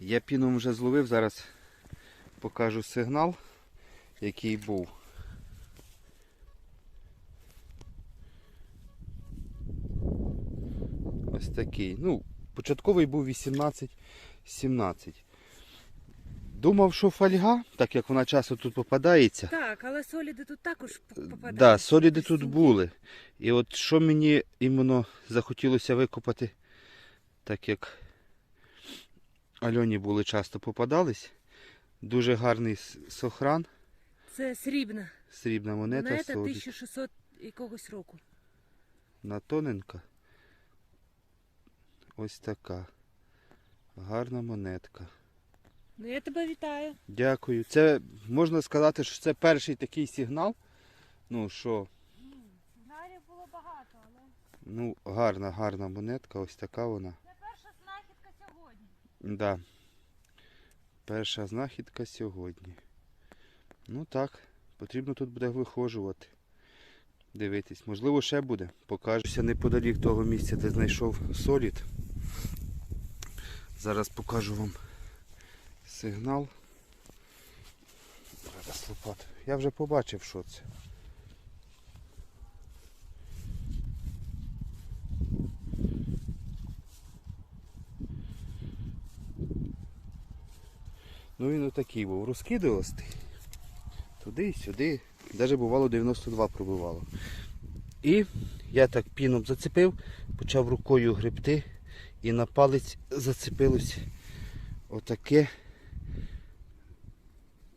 Я піном вже зловив, зараз покажу сигнал, який був. Ось такий. Ну, початковий був 18-17. Думав, що фольга, так як вона часто тут попадається. Так, але соліди тут також п- попадають. Да, соліди тут були. І от що мені іменно захотілося викопати, так як Альоні були часто попадались. Дуже гарний сохран, Це срібна. срібна монета, Монета 1600 якогось року. на тоненька. Ось така. Гарна монетка. Ну я тебе вітаю. Дякую. Це можна сказати, що це перший такий сигнал. Ну що, Сигналів було багато, але ну, гарна, гарна монетка, ось така вона. це перша знахідка сьогодні. Да. Перша знахідка сьогодні. Ну так, потрібно тут буде вихожувати. Дивитись. Можливо, ще буде. Покажуся неподалік того місця, де знайшов солід. Зараз покажу вам сигнал. Зараз лопату. Я вже побачив, що це. Ну він отакий був, розкидувастий. Туди, сюди. Навіть бувало 92 пробивало. І я так піном зацепив, почав рукою гребти і на палець зацепилось отаке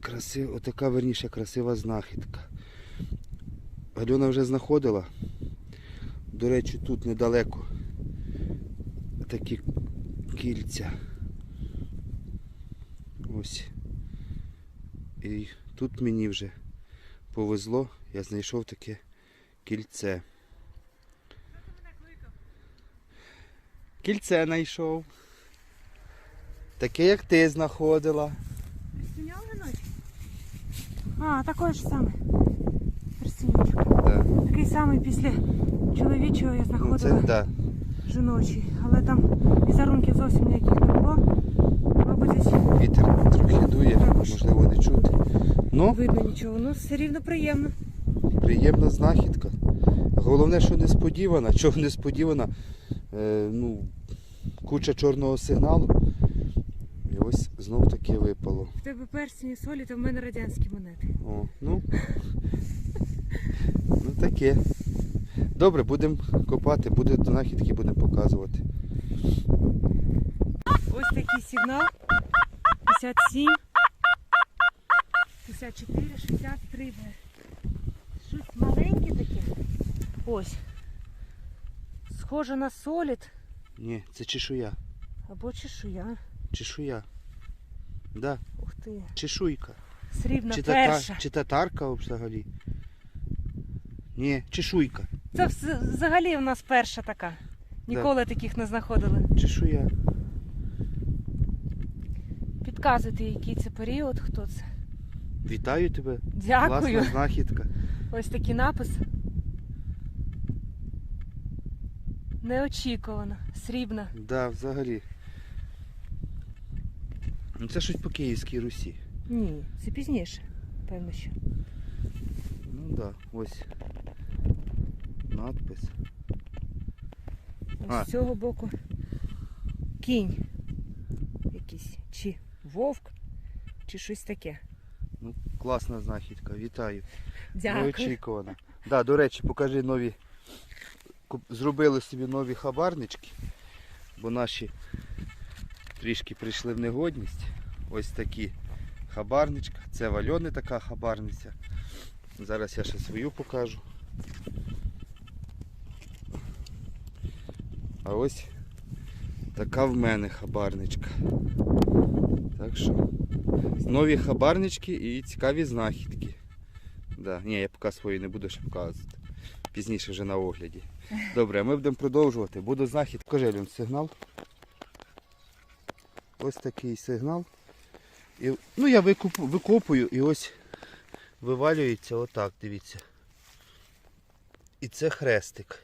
красив, отака верніше красива знахідка. Альона вже знаходила. До речі, тут недалеко такі кільця. Ось. І тут мені вже повезло, я знайшов таке кільце. Кільце знайшов. Таке, як ти знаходила. Синяв на ночі? А, такий ж самий. Персиночок. Да. Такий самий після чоловічого я Ну, знаходила це, да. жіночий. Але там візерунків зовсім ніяких не було. Мабуть, Вітер. Можливо, не чути. Ну, видно нічого. Ну, все рівно приємно. приємна знахідка. Головне, що несподівана. Чого несподівана? Е, ну, куча чорного сигналу. І ось знов таки випало. В тебе персні солі, то в мене радянські монети. О, ну. ну таке. Добре, будемо копати, буде знахідки, будемо показувати. Ось такий сигнал. 57, 54, 63. бе. Щось маленьке таке. Ось. Схоже на солід Ні, це чешуя. або чешуя. Чешуя. Да, Ух ти. чешуйка. Срібна Чи, перша. тата, чи татарка взагалі? Ні, чешуйка. Це взагалі в нас перша така. Ніколи таких не знаходили. Чешуя. Підказуйте, який це період, хто це. Вітаю тебе. Дякую. Класна знахідка. Ось такий напис. Неочікувано. Срібна. Да, взагалі. Ну це щось по Київській Русі. Ні, це пізніше, певно що. Ну да, ось. Надпис. Ось А. з цього боку кінь якийсь. Чи вовк, чи щось таке. Ну, класна знахідка, вітаю. Дякую. Неочікувано. Да, до речі, покажи нові. Зробили собі нові хабарнички, бо наші трішки прийшли в негодність. Ось такі хабарничка. Це вальони така хабарниця. Зараз я ще свою покажу. А ось така в мене хабарничка. Так що нові хабарнички і цікаві знахідки. Да. Ні, я поки свої не буду ще показувати. Пізніше вже на огляді. Добре, ми будемо продовжувати. Буду знахід. Покажи, Альон, сигнал. Ось такий сигнал. І, ну, я викуп, викопую і ось вивалюється отак, дивіться. І це хрестик.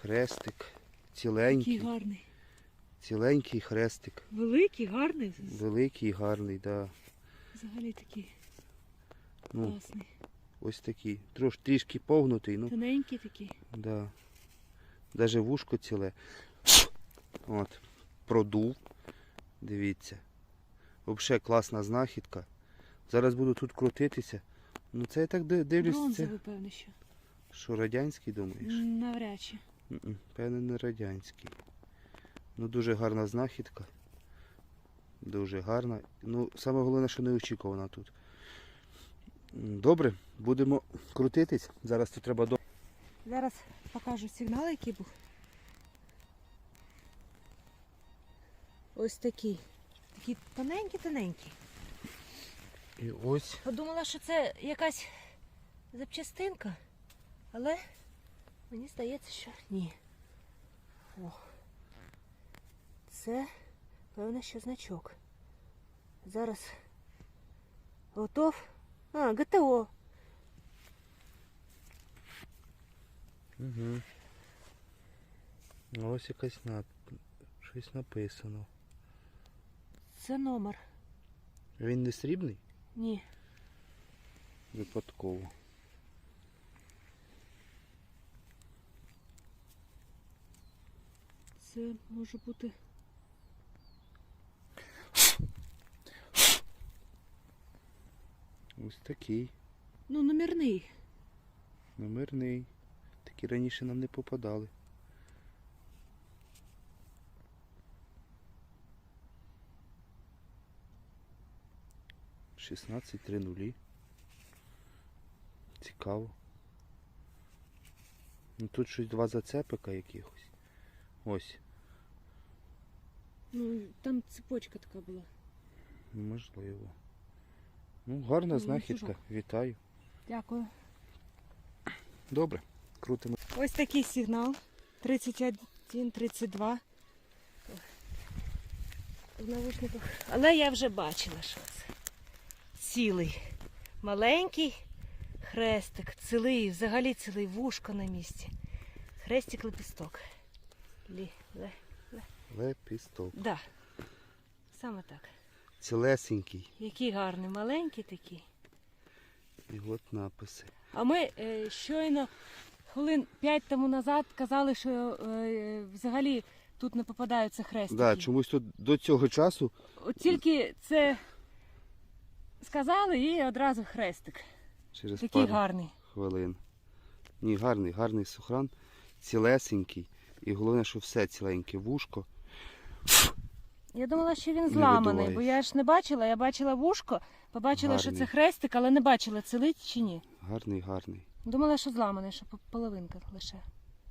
Хрестик. Ціленький. Який гарний. Ціленький хрестик. Великий, гарний. Великий гарний, да. Взагалі такий Ну, класний. ось такий. Трош трішки погнутий, ну Тоненький такий. да. Даже вушко ціле. От. Продув. Дивіться. Взагалі класна знахідка. Зараз буду тут крутитися. Ну це я так ди- дивлюсь, це певно, що. що радянський думаєш? Навряд чи. М-м, Певне, не радянський. Ну, дуже гарна знахідка. Дуже гарна. Ну, саме головне, що неочікувана тут. Добре, будемо крутитись. Зараз тут треба до. Зараз покажу сигнал, який був. Ось такий. Такий тоненький-тоненький. І ось. Подумала, що це якась запчастинка, але мені здається, що ні. О. Це, певно, що значок. Зараз готов. А, ГТО. Угу. Ось якась над... щось написано. Це номер. Він не срібний? Ні. Випадково. Це може бути. Ось такий. Ну, номерний. Номерний. Такі раніше нам не попадали. Шістнадцять три нулі. Цікаво. Ну тут щось два зацепика якихось. Ось, Ну, там цепочка така була. можливо. Ну, гарна Ну, знахідка. Вітаю. Дякую. Добре, крутимо. Ось такий сигнал. 31, 32. В навушниках. Але я вже бачила, що це. Цілий. Маленький хрестик, цілий, взагалі цілий вушко на місці. Хрестик лепісток. Лі, ле. Лепісток. Да. Саме так. Цілесенький. Який гарний, маленький такий. І от написи. А ми е, щойно хвилин 5 тому назад казали, що е, взагалі тут не попадаються хрестики. Да, чомусь тут до цього часу От тільки це сказали і одразу хрестик. через Такий пару гарний. хвилин. Ні, гарний, гарний сухран, цілесенький. І головне, що все ціленьке вушко. Я думала, що він зламаний, бо я ж не бачила. Я бачила вушко, побачила, що це хрестик, але не бачила, цілить чи ні. Гарний, гарний. Думала, що зламаний, що половинка лише.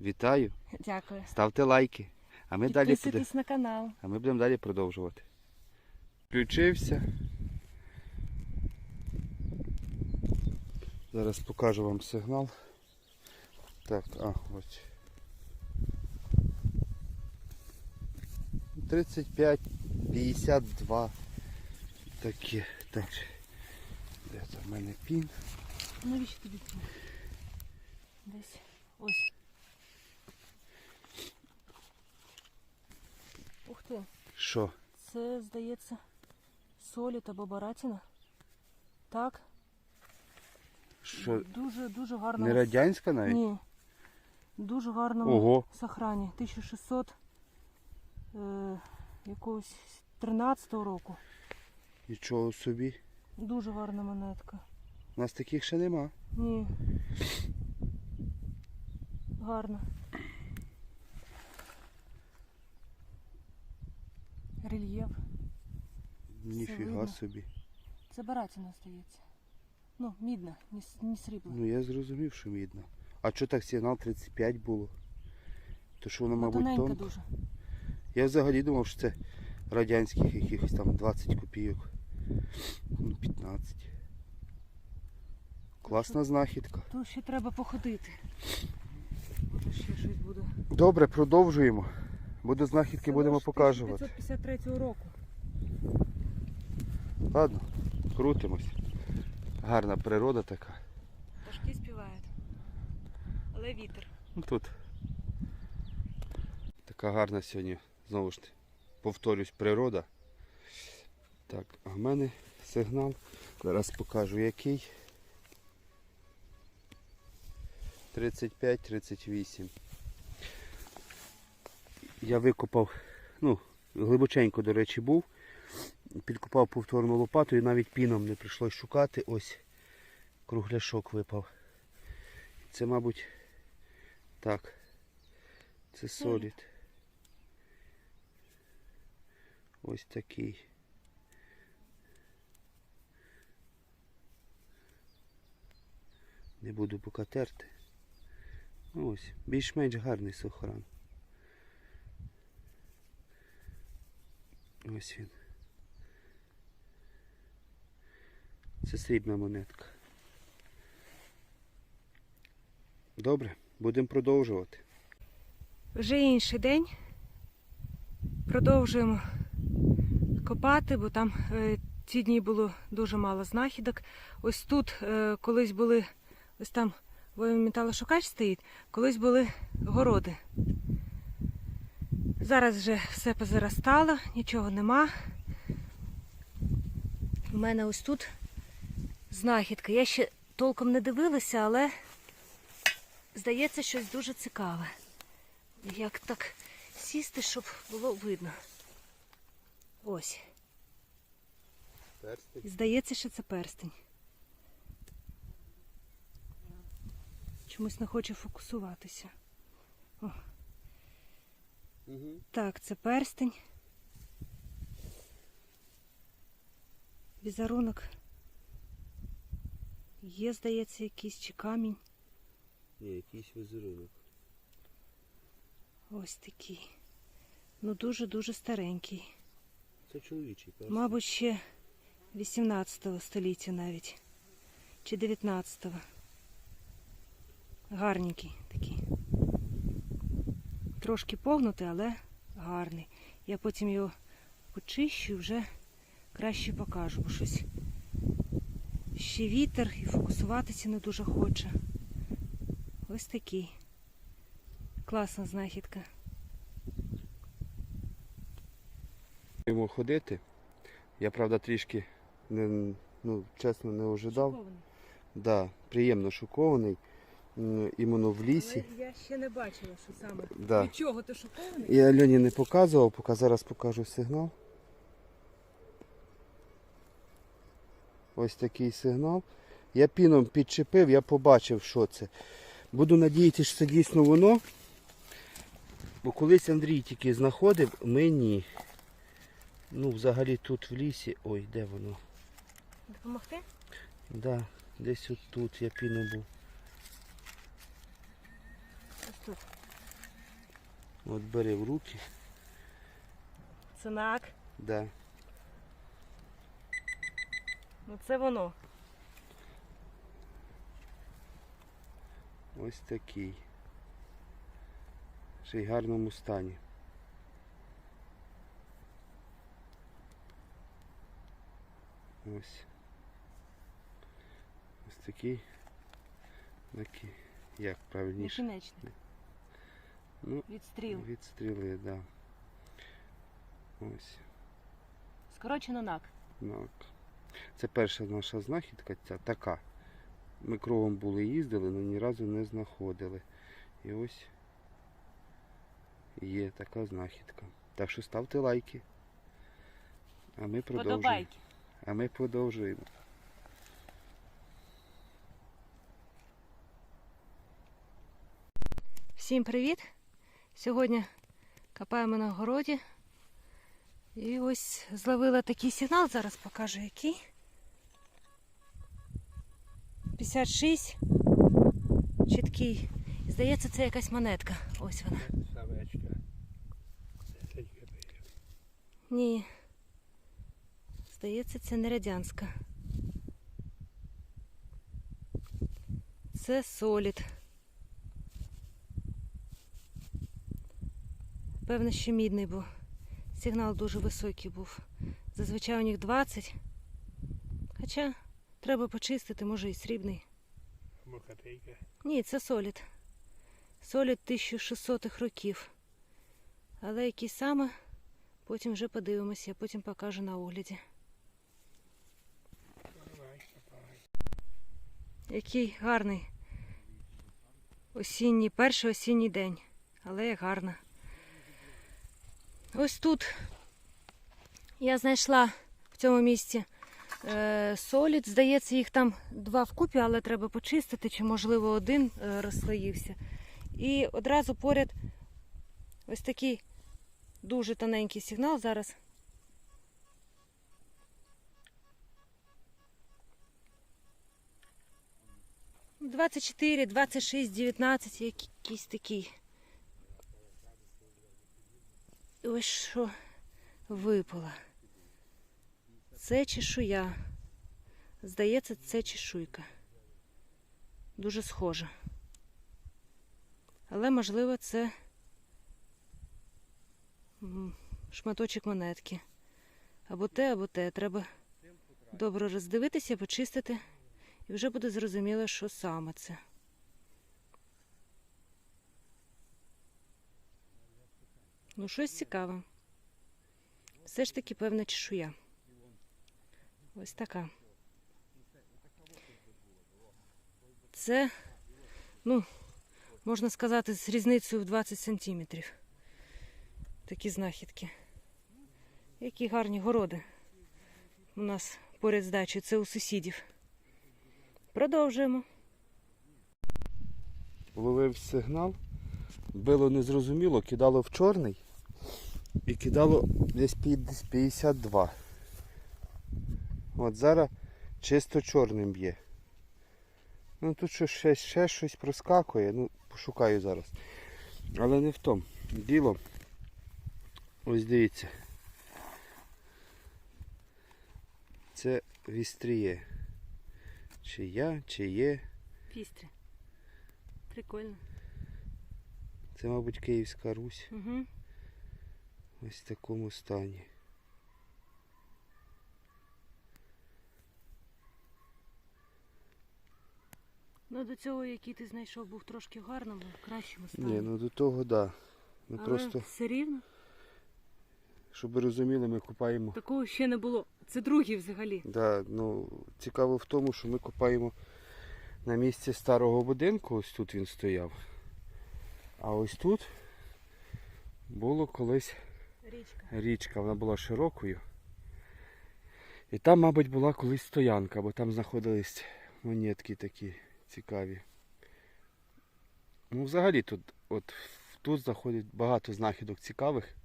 Вітаю, Дякую. ставте лайки. А ми далі Підписуйтесь буде. на канал. А ми будемо далі продовжувати. Включився. Зараз покажу вам сигнал. Так, а, ось. 35, 52. Такі. Так. Де це в мене пін? Навіщо тобі це? Десь. Ось. Ух ти. Що? Це, здається, соліт або баратіна. Так? Що? Дуже, дуже гарно. Не радянська навіть? Ні. Дуже гарному Ого. сохрані. 1600 е, якогось 13-го року. Нічого собі. Дуже гарна монетка. У нас таких ще нема. Ні. Гарно. Рельєф. Ніфіга видно. собі. Це баратіна, здається. Ну, мідна, не, с- не срібла. Ну я зрозумів, що мідно. А що так сигнал 35 було? То що воно, Ну, мабуть, тоненька тонко? дуже. Я взагалі думав, що це радянських якихось там 20 копійок. Ну, 15. Класна знахідка. Тут ще треба походити. Може ще щось буде. Добре, продовжуємо. Буде знахідки, будемо ваш показувати. 1553 року. Ладно, крутимось. Гарна природа така. Пташки співають. Але вітер. Ну тут. Така гарна сьогодні, знову ж таки, повторюсь, природа. Так, а в мене сигнал. Зараз покажу який. 35-38. Я викопав, ну, глибоченько, до речі, був. Підкопав повторну лопату і навіть піном не прийшлось шукати. Ось кругляшок випав. Це, мабуть, так. Це солід. Ось такий. Не буду поки терти. Ну, Ось, більш-менш гарний сохран. Ось він. Це срібна монетка. Добре, будемо продовжувати. Вже інший день. Продовжуємо копати, бо там е, ці дні було дуже мало знахідок. Ось тут е, колись були, ось там металошукач стоїть, колись були городи. Зараз вже все позаростало, нічого нема. У мене ось тут знахідка. Я ще толком не дивилася, але здається, щось дуже цікаве. Як так сісти, щоб було видно. Ось. І Здається, що це перстень. Чомусь не хоче фокусуватися. Угу. Так, це перстень. Візерунок. Є, здається, якийсь чи камінь. Ні, якийсь візерунок. Ось такий. Ну дуже-дуже старенький. Це чоловічий перстень. Мабуть, ще 18 століття навіть. Чи 19-го. Гарненький такий. Трошки погнутий, але гарний. Я потім його почищу і вже краще покажу, бо щось ще вітер і фокусуватися не дуже хоче. Ось такий. Класна знахідка. Будемо ходити. Я, правда, трішки не, ну, чесно не ожидав. Да, приємно шокований. Іменно в лісі. Але я ще не бачила, що саме. Да. Від чого ти шокований? Я Альоні не показував, поки зараз покажу сигнал. Ось такий сигнал. Я піном підчепив, я побачив, що це. Буду надіятися, що це дійсно воно. Бо колись Андрій тільки знаходив, ми ні. Ну, взагалі тут в лісі. Ой, де воно? Допомогти? Да, десь от тут я піном був. Ось тут. От бери в руки. Цинак. Да. Ну це воно. Ось такий. Ще й в гарному стані. Ось. Ось такий. Такий. Як правильніше? Накінечний. Ну, Відстріл. відстріли, да. Ось. Скорочено нак. Так. Це перша наша знахідка, ця така. Ми кругом були їздили, але ні разу не знаходили. І ось є така знахідка. Так що ставте лайки. А ми продовжуємо. Подобайки. А ми продовжуємо. Всім привіт! Сьогодні копаємо на городі. І ось зловила такий сигнал, зараз покажу який. 56. Чіткий. Здається, це якась монетка. Ось вона. Ні. Здається, це не радянська. Це солід. Певно, що мідний був. Сигнал дуже високий був. Зазвичай у них 20. Хоча треба почистити, може і срібний. Мокатейка. Ні, це солід. Солід 1600 х років. Але який саме Потім вже подивимося, я потім покажу на огляді. Який гарний осінній, перший осінній день. Але як гарно. Ось тут я знайшла в цьому місці е, солід. Здається, їх там два вкупі, але треба почистити, чи можливо один е, розслоївся. І одразу поряд ось такий дуже тоненький сигнал зараз. Двадцять чотири, двадцять шість, дев'ятнадцять, якийсь такий. Ось що випало. Це чешуя. Здається, це чешуйка. Дуже схожа. Але, можливо, це шматочок монетки. Або те, або те. Треба добре роздивитися, почистити, і вже буде зрозуміло, що саме це. Ну, щось цікаве. Все ж таки певна чешуя. Ось така. Це, ну, можна сказати, з різницею в 20 сантиметрів. Такі знахідки. Які гарні городи у нас поряд з дачею. Це у сусідів. Продовжуємо. Ловив сигнал, било незрозуміло, кидало в чорний і кидало десь 52. От зараз чисто чорним б'є. Ну тут що ще, ще щось проскакує, ну пошукаю зараз. Але не в тому. Діло. Ось дивіться. Це вістріє. Чи я, чи є. Фістрі. Прикольно. Це, мабуть, Київська Русь. Угу. Ось в такому стані. Ну до цього, який ти знайшов, був трошки в гарному, в кращому стані. Ні, ну до того, да. Ми Але просто, все рівно щоб ви розуміли, ми копаємо. такого ще не було. Це другий взагалі. Да, ну, цікаво в тому, що ми копаємо на місці старого будинку, ось тут він стояв. А ось тут було колись Річка. річка, вона була широкою. І там, мабуть, була колись стоянка, бо там знаходились монетки такі цікаві. Ну, взагалі тут, от тут заходить багато знахідок цікавих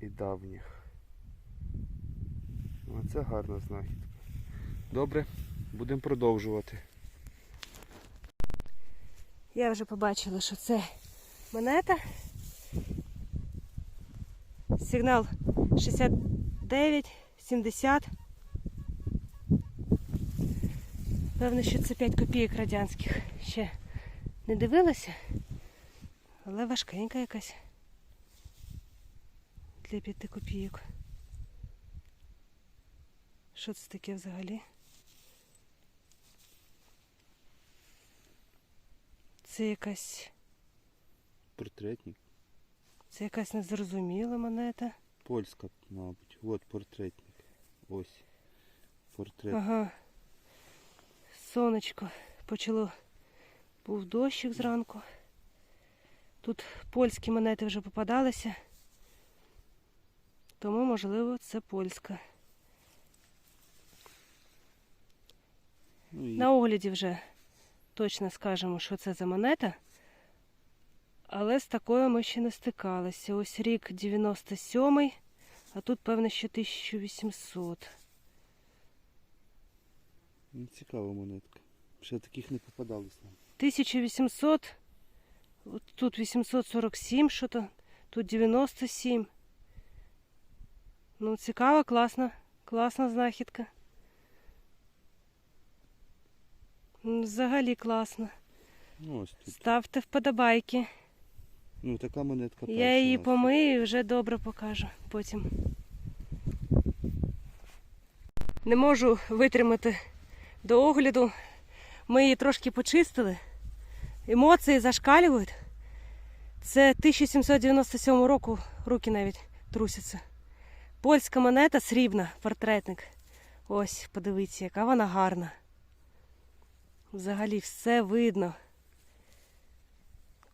і давніх. Оце гарна знахідка. Добре, будемо продовжувати. Я вже побачила, що це монета. Сигнал 69, 70. Певно, що це 5 копійок радянських. Ще не дивилася, але важкенька якась для 5 копійок. Що це таке взагалі? Це якась, Портретник. це якась незрозуміла монета. Польська, мабуть. От портретник. Ось. Портрет. Ага. Сонечко почало. Був дощик зранку. Тут польські монети вже попадалися. Тому, можливо, це польська. Ну, і На огляді вже точно скажемо, що це за монета. Але з такою ми ще не стикалися. Ось рік 97-й, а тут, певно, що 1800. ну, цікава монетка. Ще таких не попадалось нам. 1800, тут 847 що-то, тут 97. Ну, цікава, класна, класна знахідка. Взагалі класно. Ну ось тут. Ставте вподобайки. Ну така монетка перша. Я її у помию і вже добре покажу потім. Не можу витримати до огляду. Ми її трошки почистили. Емоції зашкалюють. Це 1797 року, руки навіть трусяться. Польська монета срібна, портретник. Ось, подивіться, яка вона гарна. Взагалі все видно.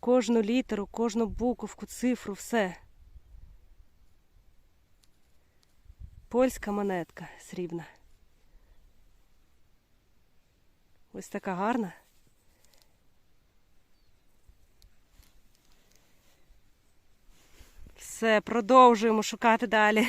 Кожну літеру, кожну буковку, цифру, все. Польська монетка срібна. Ось така гарна. Все, продовжуємо шукати далі.